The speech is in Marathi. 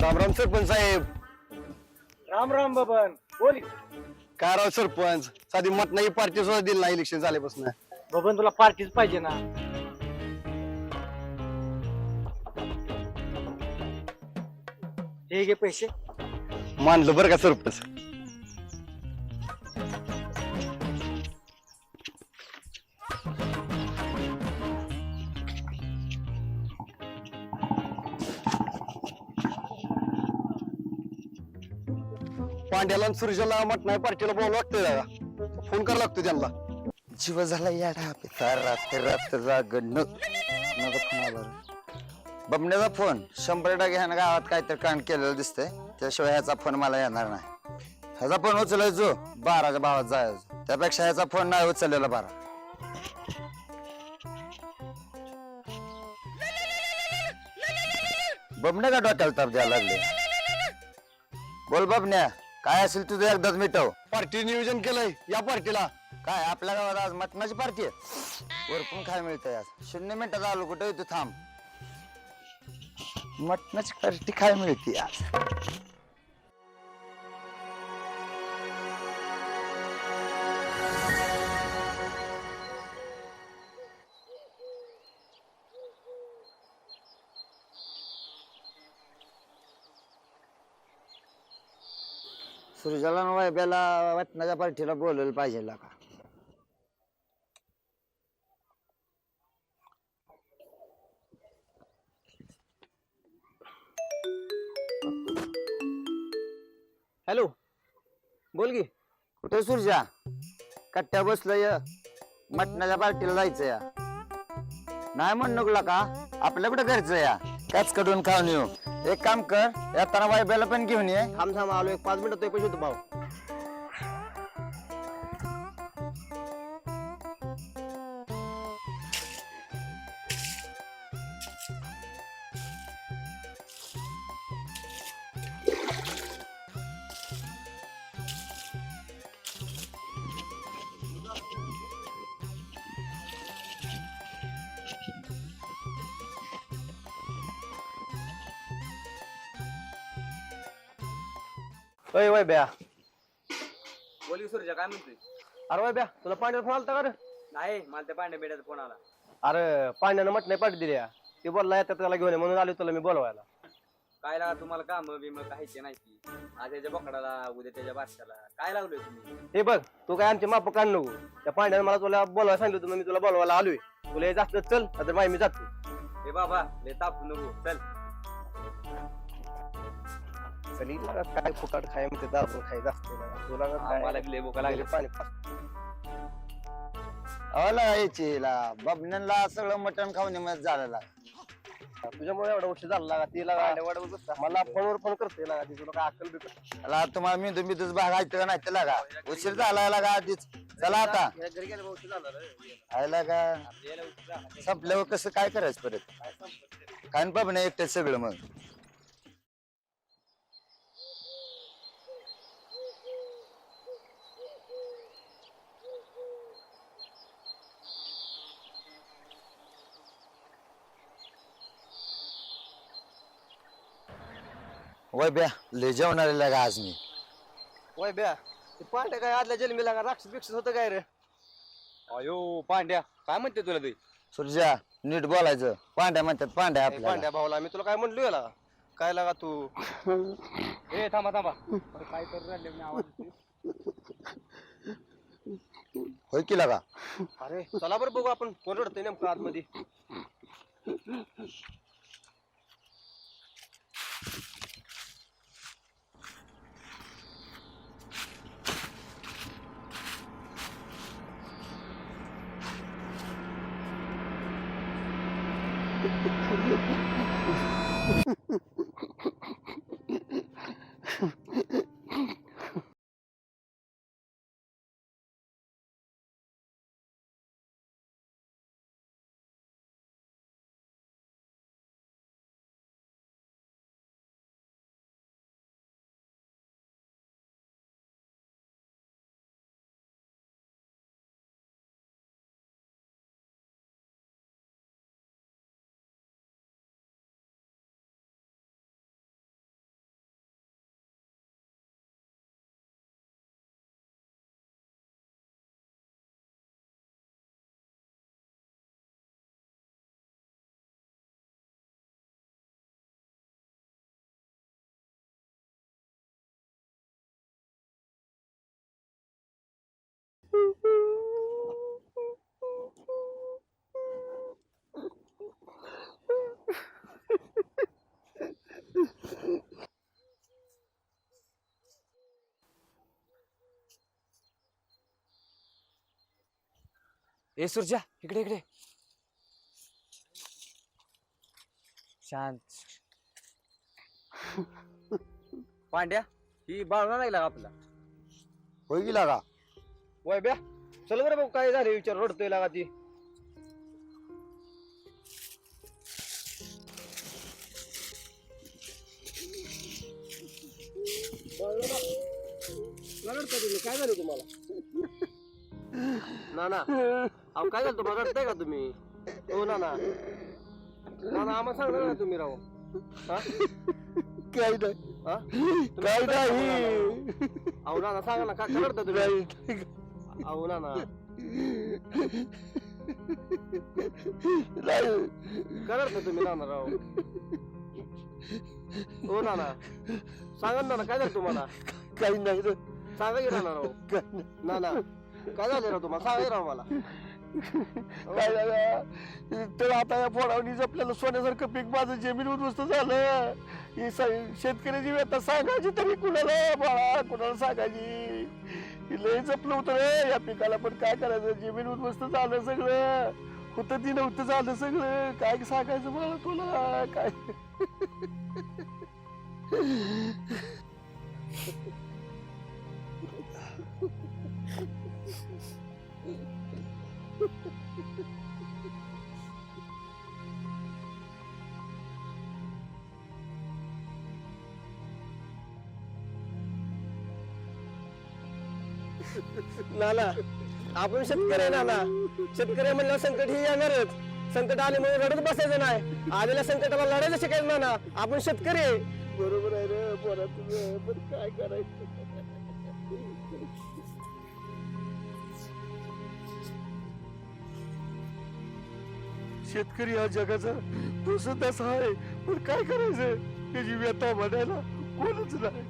राम राम सरपंच साहेब. राम राम बबन बोल. काय राव सरपंच? साधी मत नाही पार्टी सुद्धा दिली नाही इलेक्शन झाल्यापासून. बबन तुला पार्टीच पाहिजे ना. हे घे पैसे. मानलं बरं का सरपंच? पांड्याला आणि सुरेशाला मत नाही पार्टीला बोलावं लागतंय दादा फोन करा लागतो त्यांना. जीव झाला याडा पिता रात्र रात्र जागण बबण्याचा फोन शंभर टक्के ह्यानं गावात काहीतरी कांड केलेलं दिसतंय. त्याशिवाय ह्याचा फोन मला येणार नाही. ह्याचा फोन उचलायचो बाराच्या भावात जायचो. त्यापेक्षा ह्याचा फोन नाही उचललेला बारा. बबण्या का डोक्याला ताप द्यायला लागले? बोल बबण्या काय असेल तुझं एकदाच मिटव. पार्टी नियोजन केलंय या पार्टीला. काय आपल्या गावात आज मटणाची पार्टी आहे? वरपून काय मिळतंय आज? शून्य मिनिटात आलो कुठे तू थांब. मटणाची पार्टी काय मिळते आज? सुरजाला न वैब्याला मटणाच्या पार्टीला बोलवलं पाहिजे का? हॅलो बोल की. कुठे सुरजा? कट्ट्या बसलं मटणाच्या पार्टीला जायचं या नाही म्हण नको का? आपल्या कुठे घरचं या? त्याच कडून खाऊन येऊ. एक काम कर येताना बेला पण घेऊन ये. थांब थांब आलो एक पाच मिनिटात तो पैसे होतो भाऊ. अय वय ब्या. बोली सुरजा काय म्हणतोय? अरे वय ब्या तुला पांड्याला फोन आलता का रे? नाही मला त्या पांड्या बेड्याचा फोन आला. अरे पांड्यानं मत नाही पार्टी दिली ते बोलला येतात त्याला घेऊन ये म्हणून आलो तुला मी बोलवायला. काय लागा तुम्हाला काम बिम काहीचे नाही. की आज त्याच्या बोकडाला उद्या त्याच्या बारशाला काय लावलोय तुम्ही? हे बघ तू काय आमचे माप काढ नको. त्या पांड्यानं मला तुला बोलवायला सांगितलं होतं मी तुला बोलवायला आलोय. तुला हे जास्त चल तर माय मी जातो. हे बाबा ले तापू नको. चल. चल काय फुकाट खाय खायचं असते ना. तुला काय? लय लागली. पाणी. अला यायची बबन्यांना सगळं मटण खाऊन मत झालेला तुझ्यामुळे एवढा उशीर झाला लागा तिला मला फोनवर फोन करते लागा ती तुला काय अक्कल बिकल तुम्हाला मी तुम्ही तुझं भाग ऐकतं का नाही त्याला का उशीर झाला लागा आधीच. चला आता. घरी गेल्यावर उशीर झाला रे. आयला का संपल्यावर कसं काय करायचं परत? काय बबण्या एकट्याच सगळं मग. वय ब्या लय जेवणार लागा आज मी. वय ब्या ते पांड्या काय आदल्या जन्मी लागा राक्षस बिक्षस होतं काय रे? अयो पांड्या काय म्हणते तुला ते? सुरजा नीट बोलायचं. पांड्या म्हणतात पांड्या ए, आपल्याला. पांड्या भाऊला मी तुला काय म्हणलो याला? काय लागा तू? ए थांबा थांबा. अरे काय करू राहिले मी आवाज होय की लागा? अरे चला बरं बघू आपण कोण रडतोय नेमकं आतमध्ये. ए सुरजा इकडे इकडे. शांत. पांड्या ही बाळगा नाही लागा आपला. गेला का वय ब्या चल बरं भाऊ काय झाले विचार रडतोय लागा ती. काय झालं तुम्हाला? ना ना अहो काय झालं तुम्हाला रडताय का तुम्ही? हो ना ना आम्हाला सांगणार ना तुम्ही राहू हा? काय नाही. हा? काय नाही. अहो ना ना सांगा ना का का रडता तुम्ही? अहो ना. ना नाही. का रडता तुम्ही ना ना राव. हो ना ना सांगा ना ना काय झालं तुम्हाला? काही नाही रे. सांगा की ना ना राव. काय नाही. काय झालं राव तुम्हाला? सांगा की राव मला. काय झालं? तर आता या फोडावणीच आपल्याला सोन्यासारखं पीक माझं जमीन उद्ध्वस्त झालं. ही स- शेतकऱ्याची व्यथा सांगायची तरी कुणाला बाळा? कुणाला सांगायची? ही लय जपलं होतं रे. या पिकाला पण काय करायचं? जमीन उद्ध्वस्त झालं सगळं. होतं ती नव्हतं झालं सगळं. काय सांगायचं मला तुला? काय? नाना आपण शेतकरी आहे नाना. शेतकरी म्हणल्यावर संकट हे येणारच. संकट आले म्हणून रडत बसायचं नाही. आलेल्या संकटाला लढायचं शिकायचं नाना. आपण शेतकरी आहे. बरोबर आहे रे पोरा तुझं पण काय करायचं? शेतकरी हा जगाचा तसं तसा आहे. पण काय करायचं त्याची व्यथा म्हणायला कोणच नाही.